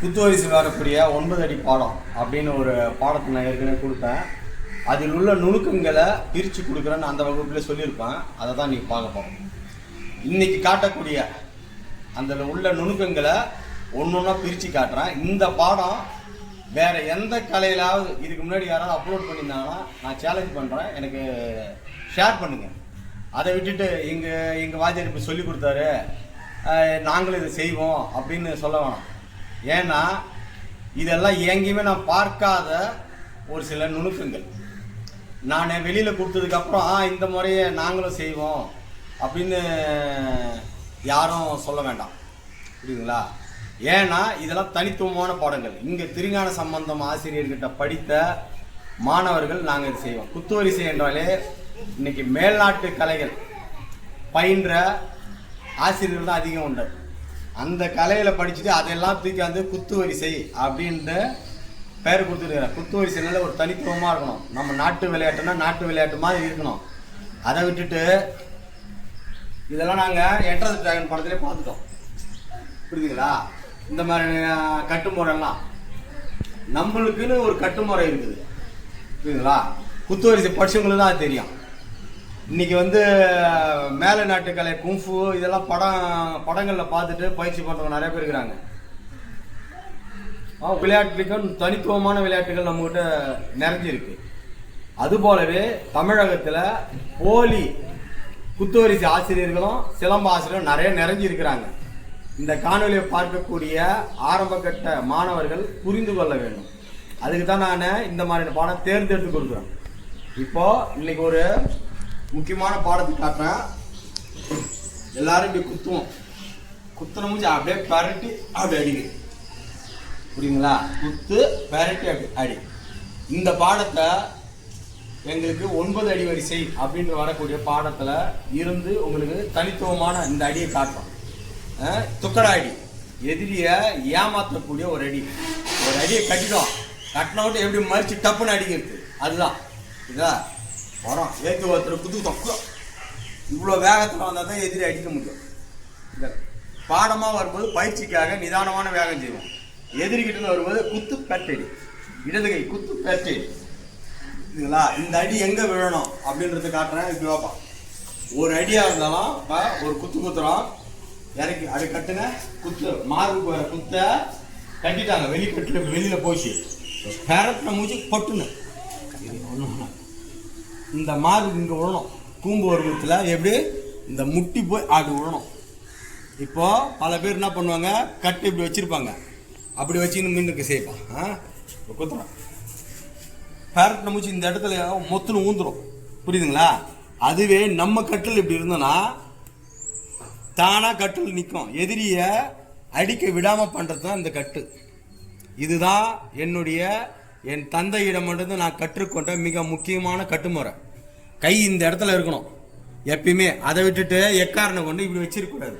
குத்துவரிசு வரக்கூடிய ஒன்பது அடி பாடம் அப்படின்னு ஒரு பாடத்தை நான் ஏற்கனவே கொடுப்பேன் அதில் உள்ள நுணுக்கங்களை பிரித்து கொடுக்குறேன்னு அந்த வகுப்பில் சொல்லியிருப்பேன். அதை தான் நீங்கள் பார்க்க போகிறோம் இன்னைக்கு காட்டக்கூடிய அந்த உள்ள நுணுக்கங்களை ஒன்று ஒன்றா பிரித்து காட்டுறேன். இந்த பாடம் வேறு எந்த கலையிலாவது இதுக்கு முன்னாடி யாராவது அப்லோட் பண்ணியிருந்தாங்கன்னா நான் சேலஞ்ச் பண்ணுறேன் எனக்கு ஷேர் பண்ணுங்கள் அதை விட்டுட்டு எங்கள் எங்கள் வாத்தியார் இப்போ சொல்லி கொடுத்தாரு நாங்களும் இதை செய்வோம் அப்படின்னு சொல்ல வேணாம். ஏன்னா இதெல்லாம் எங்கேயுமே நான் பார்க்காத ஒரு சில நுணுக்கங்கள். நான் வெளியில் கொடுத்ததுக்கப்புறம் ஆ இந்த முறையை நாங்களும் செய்வோம் அப்படின்னு யாரும் சொல்ல வேண்டாம். புரியுதுங்களா? ஏன்னா இதெல்லாம் தனித்துவமான பாடங்கள். இங்கே திருஞான சம்பந்தம் ஆசிரியர்கிட்ட படித்த மாணவர்கள் நாங்கள் இது செய்வோம். குத்துவரிசை என்றாலே இன்னைக்கு மேல்நாட்டு கலைகள் பயின்ற ஆசிரியர்கள் தான் அதிகம் உண்டு. அந்த கலையில் படிச்சுட்டு அதெல்லாம் தூக்கி வந்து குத்துவரிசை அப்படின்ட்டு பெயர் கொடுத்துருக்குறேன் குத்து வரிசைனால ஒரு தனித்துவமாக இருக்கணும். நம்ம நாட்டு விளையாட்டுனா நாட்டு விளையாட்டு மாதிரி இருக்கணும். அதை விட்டுட்டு இதெல்லாம் நாங்கள் என்ட்ரன்ஸ் டிராகன் படத்திலே பார்த்துட்டோம். புரியுதுங்களா? இந்த மாதிரி கட்டுமுறைலாம். நம்மளுக்குன்னு ஒரு கட்டுமுறை இருக்குது. புரியுதுங்களா? குத்துவரிசை படிச்சவங்களுக்கு தான் அது தெரியும். இன்னைக்கு வந்து மேலை நாட்டுக்கலை கும்ஃபு இதெல்லாம் படம் படங்களில் பார்த்துட்டு பயிற்சி பண்ணுறவங்க நிறைய பேர் இருக்கிறாங்க. விளையாட்டுக்கும் தனித்துவமான விளையாட்டுகள் நம்மகிட்ட நிறைஞ்சிருக்கு. அது போலவே தமிழகத்தில் போலி குத்துவரிசி ஆசிரியர்களும் சிலம்ப ஆசிரியரும் நிறைய நிறைஞ்சிருக்கிறாங்க இந்த காணொலியை பார்க்கக்கூடிய ஆரம்பகட்ட மாணவர்கள் புரிந்து கொள்ள வேண்டும். அதுக்கு தான் நான் இந்த மாதிரியான பாடம் தேர்ந்தெடுத்து கொடுக்குறேன் இப்போ இன்னைக்கு ஒரு முக்கியமான பாடத்தை காட்டுறேன். எல்லாரும் இப்படி குத்துவோம். குத்துன முடிஞ்சு அப்படியே பரட்டி அப்படி அடிங்க. புரியுங்களா? குத்து பெரட்டி அப்படி அடி. இந்த பாடத்தை எங்களுக்கு ஒன்பது அடி வரிசை அப்படின்னு வரக்கூடிய பாடத்தில் இருந்து உங்களுக்கு தனித்துவமான இந்த அடியை காட்டுறோம். துக்கடா அடி எதிரியை ஏமாற்றக்கூடிய ஒரு அடி. ஒரு அடியை கட்டிடும் கட்டின விட்டு எப்படி மறித்து டப்புன்னு அடிக்கிறது? அதுதான். இதா வரோம். ஏற்று ஒருத்தர் குத்துக்கிட்டோம் குத்தம். இவ்வளோ வேகத்தில் வந்தால் தான் எதிரி அடிக்க முடியும். இந்த பாடமாக வரும்போது பயிற்சிக்காக நிதானமான வேகம் செய்வோம். எதிர்கிட்ட வரும்போது குத்து பெட்டடி. இடது கை குத்து பெட்டடி. இதுங்களா இந்த அடி எங்கே விழணும் அப்படின்றத காட்டுறேன். இப்படி பார்ப்பான் ஒரு அடியாக இருந்தாலும் இப்போ ஒரு குத்து குத்துறோம். இறக்கி அது கட்டுங்க. குத்து மார்புக்கு வர குத்த. கட்டிட்டாங்க. வெளிக்கட்டுல வெளியில் போச்சு. பேரட்டின மூச்சு பொட்டுன்னு. ஒன்றும் இந்த மார்பு இங்கே விழணும் கூம்பு வருவத்தில் எப்படி? இந்த முட்டி போய் அது விழணும் இப்போது பல பேர் என்ன பண்ணுவாங்க? கட்டு இப்படி வச்சுருப்பாங்க. அப்படி வச்சுக்கின்னு மீனுக்கு செய்வான் ஆ? இப்ப குத்துறான் பேரட் மூச்சு இந்த இடத்துல மொத்தம் ஊந்துடும் புரியுதுங்களா? அதுவே நம்ம கட்டில் இப்படி இருந்தோன்னா தானாக கட்டில் நிற்கும் எதிரியை அடிக்க விடாமல் பண்ணுறது தான் இந்த கட்டு. இதுதான் என்னுடைய என் தந்தையிடமிருந்து நான் கற்றுக்கொண்ட மிக முக்கியமான கட்டுமுறை. கை இந்த இடத்துல இருக்கணும். எப்பயுமே அதை விட்டுட்டு எக்காரனை கொண்டு இப்படி வச்சிருக்கக்கூடாது.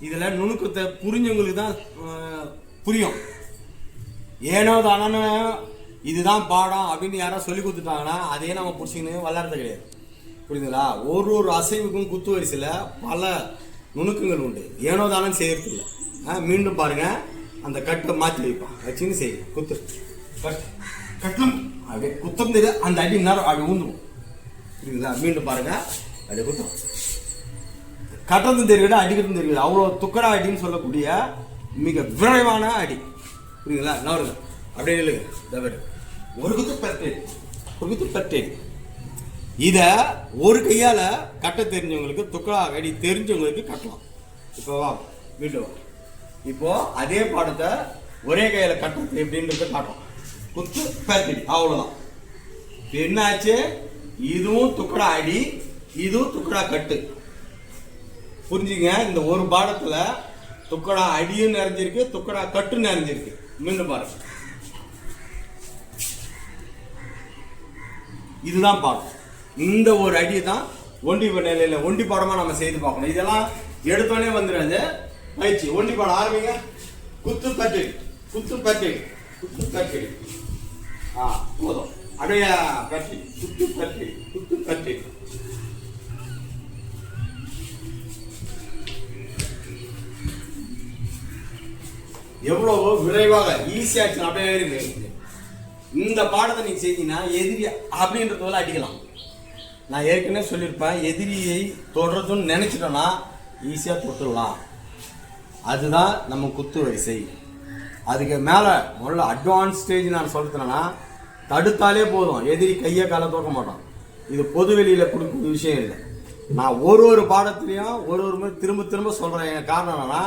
இதில் நுணுக்கத்தை புரிஞ்சவங்களுக்கு தான் புரியும். ஏனோ தானோன்னு இதுதான் பாடம் அப்படின்னு யாராவது சொல்லி கொடுத்துட்டாங்கன்னா அதே நம்ம பிடிச்சிக்கின்னு வளர்றது கிடையாது. புரியுதுங்களா? ஒரு ஒரு அசைவுக்கும் குத்து வரிசையில் பல நுணுக்கங்கள் உண்டு. ஏனோ தானோன்னு செய்யறது இல்லை ஆ, மீண்டும் பாருங்கள் அந்த கட்டை மாற்றி வைப்பான் வச்சுன்னு செய்யும் குத்து. ஃபஸ்ட் கட்டம் அப்படியே குத்தம் தெரியுது அந்த அடி நேரம் அப்படி ஊந்துடும் புரியுதுங்களா மீண்டும் பாருங்க. அப்படியே குத்தம். கட்டுறதும் தெரியுது? அடிக்கிறதும் தெரியுது? அவ்வளோ துக்கடா அடின்னு சொல்லக்கூடிய மிக விரைவான அடி. புரியுங்களா நவருங்க அப்படியே நில்லுங்க. தவறு ஒரு குத்து பெர்டேட் ஒரு குத்து பெர்டேட் இதை ஒரு கையால் கட்ட தெரிஞ்சவங்களுக்கு துக்கடா அடி தெரிஞ்சவங்களுக்கு கட்டலாம். இப்போ வா வீட்டு வா. இப்போ அதே பாடத்தை ஒரே கையில் கட்டுறது எப்படின்றத காட்டும் குத்து பெர்டேட் அவ்வளோதான் என்னாச்சு? என்ன ஆச்சு இதுவும் துக்கடா அடி இதுவும் துக்கடா கட்டு. புரிஞ்சுங்க? இந்த ஒரு பாடத்தில் துக்கடா அடியும் நிறைஞ்சிருக்கு துக்கடா கட்டும் நிறைஞ்சிருக்கு. மீண்டும் பாருங்க. இதுதான் பாடம். இந்த ஒரு அடி தான் ஒண்டி நிலையில் ஒண்டி பாடமாக நம்ம செய்து பார்க்கணும். இதெல்லாம் எடுத்தோடனே வந்துடுறது பயிற்சி. ஒண்டி பாடம் ஆரம்பிங்க. குத்து கட்டு குத்து கட்டு குத்து கட்டு ஆ போதும். அப்படியே கட்டி குத்து கட்டி குத்து கட்டி எவ்வளவோ விரைவாக ஈஸியாக அப்படியே இருக்கு இந்த பாடத்தை நீ செய்தீங்கன்னா எதிரி அப்படின்றதுல அடிக்கலாம். நான் ஏற்கனவே சொல்லியிருப்பேன் எதிரியை தொடர்றதுன்னு நினச்சிட்டோன்னா ஈஸியாக தொட்டுடலாம். அதுதான் நம்ம குத்து வரிசை. அதுக்கு மேலே முதல்ல அட்வான்ஸ் ஸ்டேஜ் நான் சொல்லிட்டேன்னா தடுத்தாலே போதும். எதிரி கையை காலை தோக்க மாட்டோம் இது பொது வெளியில் கொடுக்குற விஷயம் இல்லை. நான் ஒரு ஒரு பாடத்துலையும் ஒரு ஒரு முறை திரும்ப திரும்ப சொல்கிறேன் என் காரணம் என்னென்னா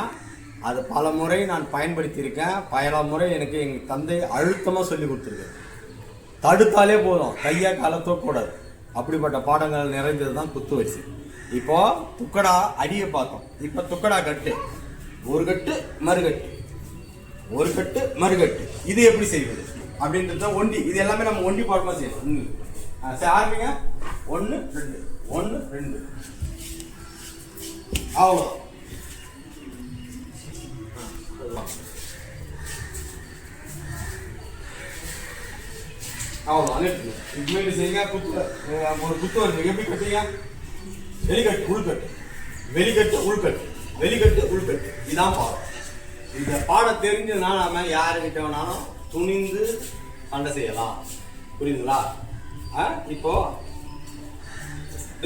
அது பல முறை நான் பயன்படுத்தியிருக்கேன். பல முறை எனக்கு எங்கள் தந்தை அழுத்தமாக சொல்லி கொடுத்துருக்கேன் தடுத்தாலே போதும். கையை காலை தூக்கக்கூடாது அப்படிப்பட்ட பாடங்கள் நிறைந்தது தான் குத்து வரிசை. இப்போது துக்கடா அடியை பார்த்தோம். இப்போ துக்கடா கட்டு. ஒரு கட்டு மறுகட்டு. ஒரு கட்டு மறுகட்டு. இது எப்படி செய்வது? அப்படின்றது தான் ஒண்டி. இது எல்லாமே நம்ம ஒண்டி பாடமா செய்யணும். ம். ஆரம்பிங்க. ஒன்று ரெண்டு. ஒன்று ரெண்டு. அவ்வளோ அவ்வளோ அனுப்பிடுங்க இதுமாரி செய்யுங்க குத்து ஒரு குத்து வருது. எப்படி கட்டுறீங்க? வெளிக்கட்டு உள்கட்டு. வெளிக்கட்டு உள்கட்டு. வெளிக்கட்டு உள்கட்டு. இதான் பாடம். இந்த பாடம் தெரிஞ்சதுனா நாம யாருக்கிட்ட வேணாலும் துணிந்து சண்டை செய்யலாம். புரியுதுங்களா? ஆ, இப்போ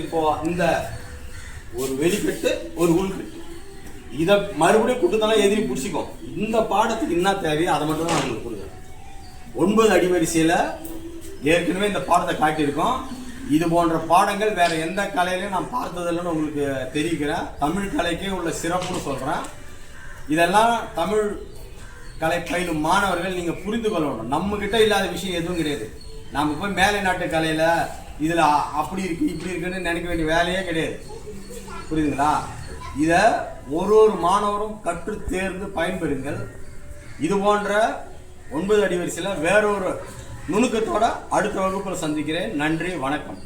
இப்போ இந்த ஒரு வெளிக்கட்டு ஒரு உள்கட்டு இதை மறுபடியும் கொடுத்தனா எதிரி பிடிச்சிக்கும். இந்த பாடத்துக்கு என்ன தேவையோ அதை மட்டும் தான் அவங்களுக்கு கொடுக்குறேன். ஒன்பது அடிவரிசையில் ஏற்கனவே இந்த பாடத்தை காட்டியிருக்கோம். இது போன்ற பாடங்கள் வேறு எந்த கலையிலையும் நான் பார்த்ததில்லைன்னு உங்களுக்கு தெரிவிக்கிறேன். தமிழ் கலைக்கே உள்ள சிறப்புன்னு சொல்கிறேன் இதெல்லாம் தமிழ் கலை பயிலும் மாணவர்கள் நீங்கள் புரிந்து கொள்ளணும். நம்ம கிட்ட இல்லாத விஷயம் எதுவும் கிடையாது. நம்ம போய் மேலை நாட்டு கலையில் இதில் அப்படி இருக்கு இப்படி இருக்குன்னு நினைக்க வேண்டிய வேலையே கிடையாது. புரியுதுங்களா? இதை ஒரு ஒரு மாணவரும் கற்று தேர்ந்து பயன்பெறுங்கள். இது போன்ற ஒன்பது அடி வரிசையில் வேறொரு நுணுக்கத்தோட அடுத்த வகுப்பில் சந்திக்கிறேன். நன்றி வணக்கம்.